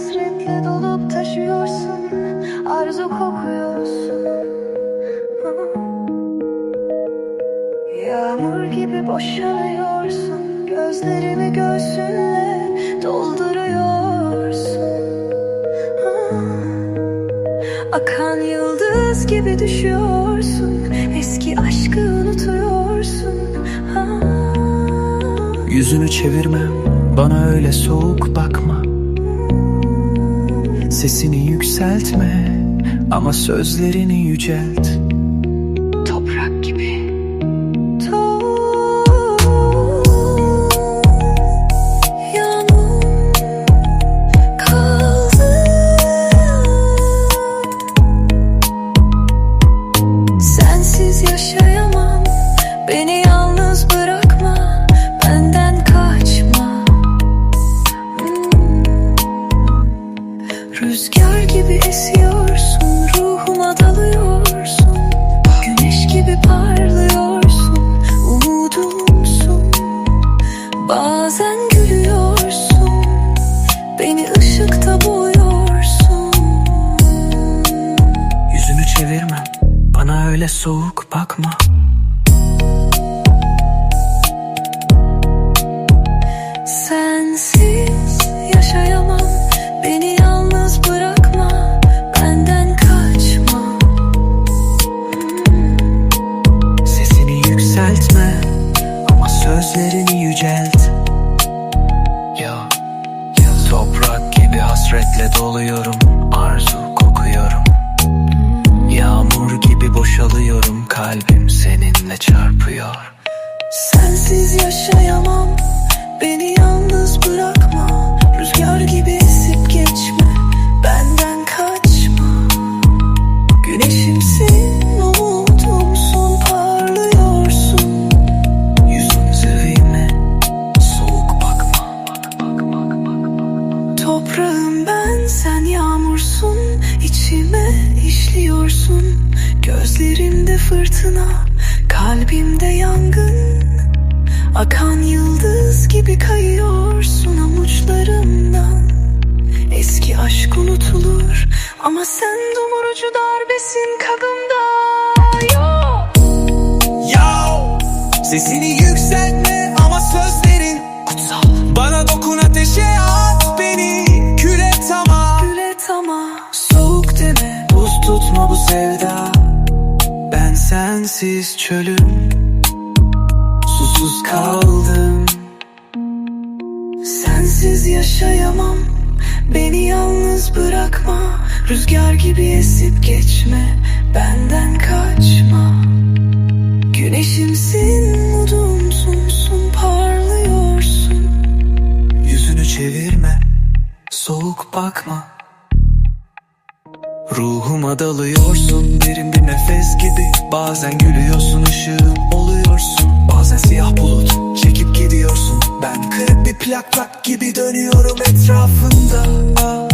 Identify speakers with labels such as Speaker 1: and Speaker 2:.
Speaker 1: hasretle dolup taşıyorsun Arzu kokuyorsun. Yağmur gibi boşalıyorsun Gözlerimi göğsünle dolduruyorsun. Akan yıldız gibi düşüyorsun Eski aşkı unutuyorsun.
Speaker 2: Yüzünü çevirme bana öyle soğuk bakma Sesini yükseltme ama sözlerini yücelt bana öyle soğuk bakma.
Speaker 1: Sensiz yaşayamam. Beni yalnız bırakma. Benden kaçma.
Speaker 2: Sesini yükseltme ama sözlerini yücelt. Ya, ya toprak gibi hasretle doluyorum Arzu gibi boşalıyorum Kalbim seninle çarpıyor.
Speaker 1: Sensiz yaşayamam Beni yalnız bırakma. Rüzgar gibi esip geçme Benden kaçma. Güneşimsin umudumsun Parlıyorsun.
Speaker 2: Seveyim Soğuk bakma.
Speaker 1: Toprağım ben sen yağmursun içime işliyorsun Gözlerimde fırtına kalbimde yangın. Akan yıldız gibi kayıyorsun avuçlarımdan. Eski aşk unutulur ama sen dumurcu darbesin kabımda Yok
Speaker 2: Yo! Sesini yükseltme sensiz çölüm. Susuz kaldım.
Speaker 1: Sensiz yaşayamam. Beni yalnız bırakma. Rüzgar gibi esip geçme. Benden kaçma. Güneşimsin umudumsun Parlıyorsun.
Speaker 2: Yüzünü çevirme. Soğuk bakma Ruhuma dalıyorsun Derin bir nefes gibi. Bazen gülüyorsun ışığım oluyorsun. Bazen siyah bulut çekip gidiyorsun. Ben kırık bir plak plak gibi dönüyorum etrafında.
Speaker 1: Ah,